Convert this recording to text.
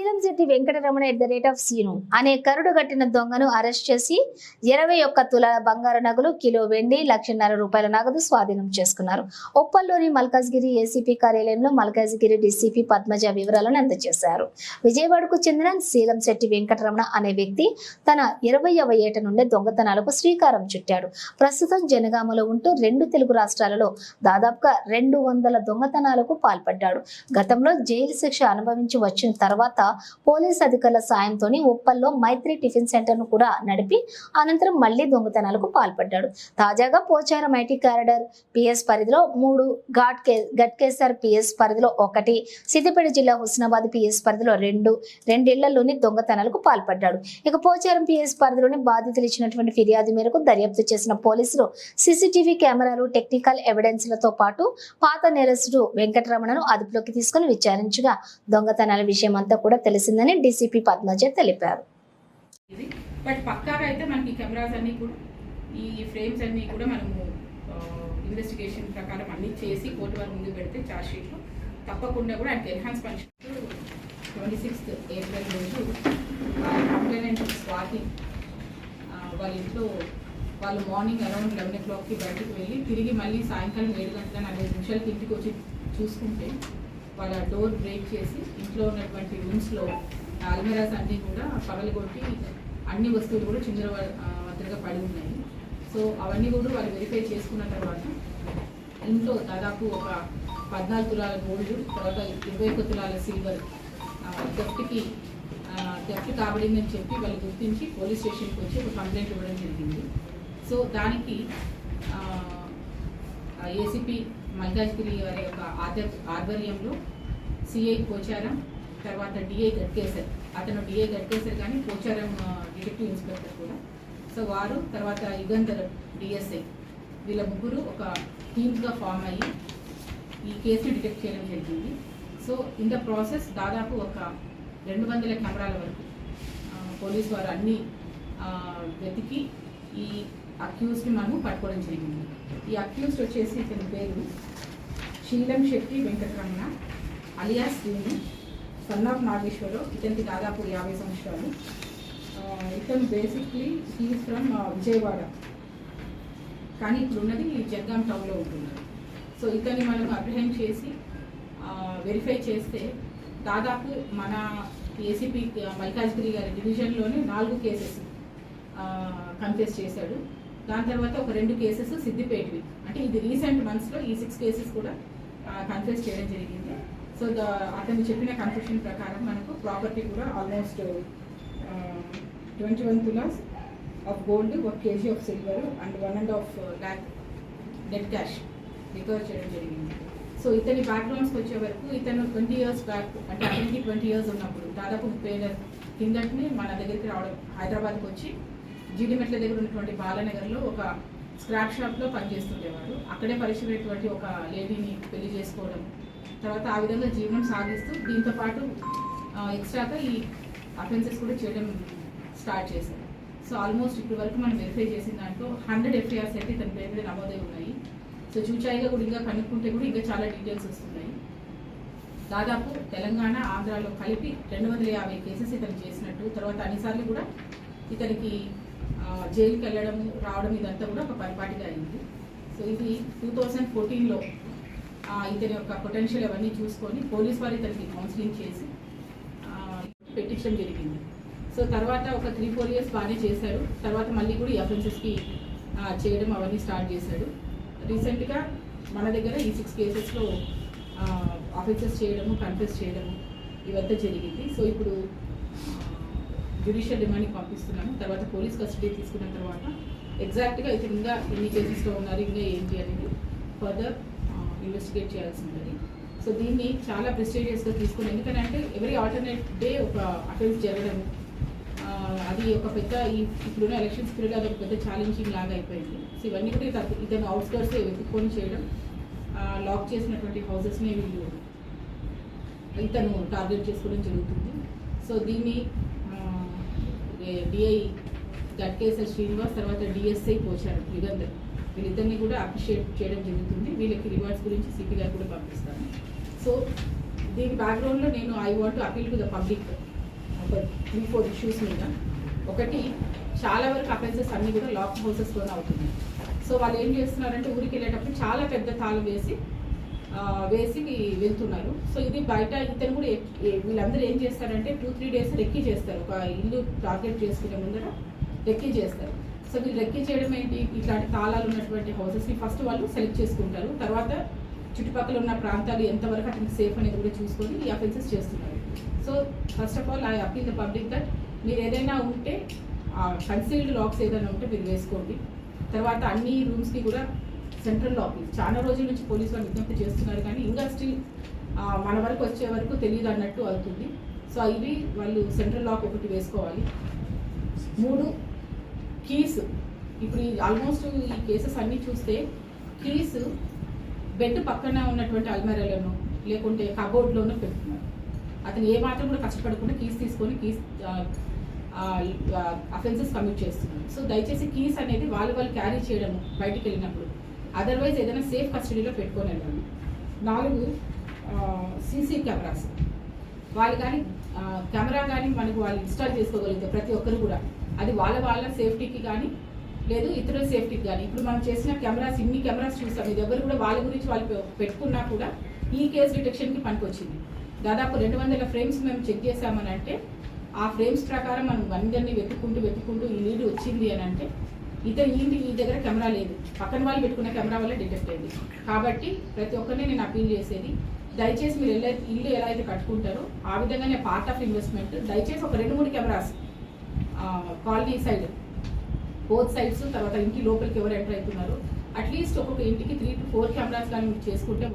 Seelamsetty Venkataramana at the rate of Seenu అనే కరుడు కట్టిన దొంగను అరెస్ట్ చేసి ఇరవై ఒక్క తులాల బంగారు నగలు కిలో వెండి లక్షన్నర రూపాయల నగదు స్వాధీనం చేసుకున్నారు. ఉప్పల్లోని మల్కాజ్గిరి ఏసీపీ కార్యాలయంలో మల్కాజ్గిరి డీసీపీ పద్మజ వివరాలను అందజేశారు. విజయవాడకు చెందిన శీలంశెట్టి వెంకటరమణ అనే వ్యక్తి తన ఇరవైవ ఏట నుండే దొంగతనాలకు శ్రీకారం చుట్టాడు. ప్రస్తుతం జనగామలో ఉంటూ రెండు తెలుగు రాష్ట్రాలలో దాదాపుగా రెండు వందల దొంగతనాలకు పాల్పడ్డాడు. గతంలో జైలు శిక్ష అనుభవించి వచ్చిన తర్వాత పోలీస్ అధికారుల సాయంతో ఉప్పల్లో మైత్రి టిఫిన్ సెంటర్ను కూడా నడిపి అనంతరం మళ్ళీ దొంగతనాలకు పాల్పడ్డాడు. తాజాగా పోచారం ఐటీ కారిడార్ పిఎస్ పరిధిలో మూడు ఘాట్ కే గట్కేసర్ పిఎస్ పరిధిలో ఒకటి సిద్దిపేట జిల్లా హుస్నాబాద్ పిఎస్ పరిధిలో రెండు రెండిళ్ళలోని దొంగతనాలకు పాల్పడ్డాడు. ఇక పోచారం పిఎస్ పరిధిలోని బాధితులు ఇచ్చినటువంటి ఫిర్యాదు మేరకు దర్యాప్తు చేసిన పోలీసులు సీసీటీవీ కెమెరాలు టెక్నికల్ ఎవిడెన్స్లతో పాటు పాత నేరస్తుడు వెంకటరమణను అదుపులోకి తీసుకుని విచారించగా దొంగతనాల విషయం అంతా కూడా తెలిసిందని డీసీపీ పద్మజ తెలిపారు. ఇది. బట్ పక్కాగా అయితే మనకి కెమెరాస్ అన్నీ కూడా ఈ ఫ్రేమ్స్ అన్నీ కూడా మనము ఇన్వెస్టిగేషన్ ప్రకారం అన్ని చేసి కోర్టు వారి ముందు పెడితే ఛార్జ్ షీట్లో తప్పకుండా కూడా ఆయనకి enhance function twenty sixth April రోజు కంప్లైనెంట్ స్వాతి వాళ్ళ ఇంట్లో వాళ్ళు మార్నింగ్ అరౌండ్ లెవెన్ ఓ క్లాక్కి బయటకు వెళ్ళి తిరిగి మళ్ళీ సాయంకాలం ఏడు గంటల నలభై నిమిషాలకి ఇంటికి వచ్చి చూసుకుంటే వాళ్ళ డోర్ బ్రేక్ చేసి ఇంట్లో ఉన్నటువంటి రూమ్స్లో అల్మెరాస్ అన్నీ కూడా పగలగొట్టి అన్ని వస్తువులు కూడా చిందర వద్దగా పడి ఉన్నాయి. సో అవన్నీ కూడా వాళ్ళు వెరిఫై చేసుకున్న తర్వాత ఇంట్లో దాదాపు ఒక పద్నాలుగు తులాల గోల్డ్ తర్వాత ఇరవై ఒక్క తులాల సిల్వర్ థెఫ్ట్కి థెఫ్ట్ కాబడిందని చెప్పి వాళ్ళు గుర్తించి పోలీస్ స్టేషన్కి వచ్చి ఒక కంప్లైంట్ ఇవ్వడం జరిగింది. సో దానికి ఏసీపీ మల్కాజ్గిరి వారి యొక్క ఆధ్వర్యంలో సిఐ పోచారం తర్వాత డిఐ గట్కేసర్. అతను డిఐ గట్కేసర్ కానీ పోచారం డిటెక్టివ్ ఇన్స్పెక్టర్ కూడా. సో వారు తర్వాత యుగంధర్ డిఎస్ఐ. వీళ్ళ ముగ్గురు ఒక టీమ్గా ఫామ్ అయ్యి ఈ కేసుని డిటెక్ట్ చేయడం జరిగింది. సో ఇన్ ద ప్రాసెస్ దాదాపు ఒక రెండు వందల కెమెరాల వరకు పోలీస్ వారు అన్ని వెతికి ఈ అక్యూస్ని మనము పట్టుకోవడం జరిగింది. ఈ అక్యూస్డ్ వచ్చేసి ఇతని పేరు శీలం శెట్టి వెంకటరమణ అలియాస్ దీని సన్ ఆఫ్ నాగేశ్వరరావు ఇతనికి దాదాపు యాభై సంవత్సరాలు. ఇతను బేసిక్లీ హీ ఫ్రమ్ విజయవాడ. కానీ ఇప్పుడు ఉన్నది జగ్గాం టౌన్లో ఉంటున్నారు సో ఇతన్ని మనం అప్రిహెండ్ చేసి వెరిఫై చేస్తే దాదాపు మన ఏసీపీ మల్కాజ్గిరి గారి డివిజన్లోనే నాలుగు కేసెస్ కన్ఫెస్ చేశాడు. దాని తర్వాత ఒక రెండు కేసెస్ సిద్దిపేటవి. అంటే ఇది రీసెంట్ మంత్స్లో ఈ సిక్స్ కేసెస్ కూడా కన్ఫెస్ చేయడం జరిగింది. సో అతను చెప్పిన కన్ఫ్యూషన్ ప్రకారం మనకు ప్రాపర్టీ కూడా almost twenty one tolas of gold ఒక KG of silver and one and half lakh dead cash recover చేయడం జరిగింది. సో ఇతని బ్యాక్గ్రౌండ్స్కి వచ్చే వరకు ఇతను ట్వంటీ ఇయర్స్ బ్యాక్ అంటే అతనికి ట్వంటీ ఇయర్స్ ఉన్నప్పుడు దాదాపు ముప్పై ఏళ్ళ కిందటిని మన దగ్గరికి రావడం హైదరాబాద్కి వచ్చి జీడిమెట్ల దగ్గర ఉన్నటువంటి బాలనగర్లో ఒక స్క్రాప్ షాప్లో పనిచేస్తుండేవాడు అక్కడే పరిచయమైనటువంటి ఒక లేడీని పెళ్ళి చేసుకోవడం తర్వాత ఆ విధంగా జీవనం సాగిస్తూ దీంతో పాటు ఎక్స్ట్రాగా ఈ అఫెన్సెస్ కూడా చేయడం స్టార్ట్ చేశారు. సో ఆల్మోస్ట్ ఇప్పటి వరకు మనం వెరిఫై చేసిన దాంట్లో హండ్రెడ్ ఎఫ్ఐఆర్స్ అయితే ఇతని పేరు మీద నమోదై ఉన్నాయి. సో చూచాయిగా కూడా ఇంకా కనుక్కుంటే కూడా ఇంకా చాలా డీటెయిల్స్ వస్తున్నాయి. దాదాపు తెలంగాణ ఆంధ్రాలో కలిపి రెండు వందల యాభై కేసెస్ ఇతను చేసినట్టు తర్వాత అన్నిసార్లు కూడా ఇతనికి జైలుకి వెళ్ళడం రావడం ఇదంతా కూడా ఒక పరిపాటిగా అయింది. సో ఇది టూ థౌజండ్ ఫోర్టీన్లో ఇతని యొక్క పొటెన్షియల్ అవన్నీ చూసుకొని పోలీస్ వారు ఇతనికి కౌన్సిలింగ్ చేసి పెట్టించడం జరిగింది. సో తర్వాత ఒక త్రీ ఫోర్ ఇయర్స్ బాగానే చేశాడు తర్వాత మళ్ళీ కూడా ఈ చేయడం అవన్నీ స్టార్ట్ చేశాడు. రీసెంట్గా మన దగ్గర ఈ సిక్స్ కేసెస్లో ఆఫెన్సెస్ చేయడము కన్ఫెస్ చేయడము ఇవంతా జరిగింది. సో ఇప్పుడు జ్యుడిషియల్ రిమాండ్కి పంపిస్తున్నాము. తర్వాత పోలీస్ కస్టడీ తీసుకున్న తర్వాత ఎగ్జాక్ట్గా ఇతను ఇంకా ఎన్ని కేసెస్లో ఉన్నారు ఇంకా ఏంటి అనేది ఫర్దర్ ఇన్వెస్టిగేట్ చేయాల్సి ఉంటుంది సో దీన్ని చాలా ప్రెస్టీజియస్గా తీసుకుని ఎందుకంటే ఎవరీ ఆల్టర్నేట్ డే ఒక అఫెన్స్ జరగడం అది ఒక పెద్ద ఈ ఇప్పుడున్న ఎలక్షన్స్ పీరియడ్ అది ఒక పెద్ద ఛాలెంజింగ్ లాగా అయిపోయింది. సో ఇవన్నీ కూడా ఇతను ఇతను అవుట్స్కర్ట్స్ వెతుక్కొని చేయడం లాక్ చేసినటువంటి హౌసెస్ని వీళ్ళు ఇతను టార్గెట్ చేసుకోవడం జరుగుతుంది. సో దీన్ని డిఐ గట్కేశ్వర శ్రీనివాస్ తర్వాత డిఎస్ఐ పోచారు యుగంధర్. వీళ్ళిద్దరిని కూడా అప్రిషియేట్ చేయడం జరుగుతుంది. వీళ్ళకి రివార్డ్స్ గురించి సిపి గారు కూడా పంపిస్తాను సో దీని బ్యాక్గ్రౌండ్లో నేను I want to appeal to the public ఒక త్రీ ఫోర్ ఇష్యూస్ మీద. ఒకటి చాలా వరకు అఫెన్సెస్ అన్నీ కూడా లాక్ హౌసెస్లోనే అవుతున్నాయి. సో వాళ్ళు ఏం చేస్తున్నారంటే ఊరికి వెళ్ళేటప్పుడు చాలా పెద్ద తాళం వేసి వేసి వెళ్తున్నారు. సో ఇది బయట ఇతను కూడా వీళ్ళందరూ ఏం చేస్తారంటే టూ త్రీ డేస్ రెక్కీ చేస్తారు. ఒక ఇల్లు టార్గెట్ చేసుకునే ముందర రెక్కీ చేస్తారు. సో వీళ్ళు రెక్కీ చేయడం ఏంటి? ఇట్లాంటి తాళాలు ఉన్నటువంటి హౌసెస్ని ఫస్ట్ వాళ్ళు సెలెక్ట్ చేసుకుంటారు. తర్వాత చుట్టుపక్కల ఉన్న ప్రాంతాలు ఎంతవరకు అతనికి సేఫ్ అనేది కూడా చూసుకొని ఈ అఫెన్సెస్ చేస్తున్నారు. So first of all I appeal the public that మీరు ఏదైనా ఉంటే కన్సీల్డ్ లాక్స్ ఏదైనా ఉంటే మీరు వేసుకోండి. తర్వాత అన్ని రూమ్స్కి కూడా సెంట్రల్ ఆఫీస్. చాలా రోజుల నుంచి పోలీసు వాళ్ళు విజ్ఞప్తి చేస్తున్నారు కానీ ఇంకా స్టిల్ మన వరకు వచ్చే వరకు తెలియదు అన్నట్టు అవుతుంది. సో ఇవి వాళ్ళు సెంట్రల్ లాక్ ఒకటి వేసుకోవాలి. మూడు కీస్. ఇప్పుడు ఆల్మోస్ట్ ఈ కేసెస్ అన్నీ చూస్తే కీస్ బెడ్ పక్కన ఉన్నటువంటి అల్మారాలను లేకుంటే కబోర్డ్లోనూ పెడుతున్నారు. అతను ఏ మాత్రం కూడా కష్టపడకుండా కీస్ తీసుకొని కీస్ అఫెన్సెస్ కమిట్ చేస్తున్నారు. సో దయచేసి కీస్ అనేది వాళ్ళు వాళ్ళు క్యారీ చేయడం బయటికి వెళ్ళినప్పుడు. అదర్వైజ్ ఏదైనా సేఫ్ కస్టడీలో పెట్టుకొని నాలుగు సీసీ కెమెరాస్ వాళ్ళు కానీ కెమెరా కానీ మనకు వాళ్ళు ఇన్స్టాల్ చేసుకోగలిగితే ప్రతి ఒక్కరు కూడా. అది వాళ్ళ వాళ్ళ సేఫ్టీకి కానీ లేదు ఇతరుల సేఫ్టీకి కానీ. ఇప్పుడు మనం చేసిన కెమెరాస్ ఇన్ని కెమెరాస్ చూసాం. ఇది ఎవరు కూడా వాళ్ళ గురించి వాళ్ళు పెట్టుకున్నా కూడా ఈ కేసు డిటెక్షన్కి పనికొచ్చింది. దాదాపు రెండు వందల ఫ్రేమ్స్ మేము చెక్ చేసామని అంటే ఆ ఫ్రేమ్స్ ప్రకారం మనం అందరినీ వెతుక్కుంటూ వెతుక్కుంటూ ఈ లీడ్ వచ్చింది అని అంటే ఇద్దరు ఈ ఈ దగ్గర కెమెరా లేదు. పక్కన వాళ్ళు పెట్టుకున్న కెమెరా వల్ల డిటెక్ట్ అయింది. కాబట్టి ప్రతి ఒక్కరిని నేను అపీల్ చేసేది దయచేసి మీరు ఎలా ఇల్లు ఎలా అయితే కట్టుకుంటారో ఆ విధంగానే పార్ట్ ఆఫ్ ఇన్వెస్ట్మెంట్ దయచేసి ఒక రెండు మూడు cameras colony side both sides తర్వాత ఇంటి లోపలికి ఎవరు ఎంటర్ అవుతున్నారో అట్లీస్ట్ ఒక్కొక్క ఇంటికి త్రీ టు ఫోర్ కెమెరాస్ కానీ మీరు చేసుకుంటే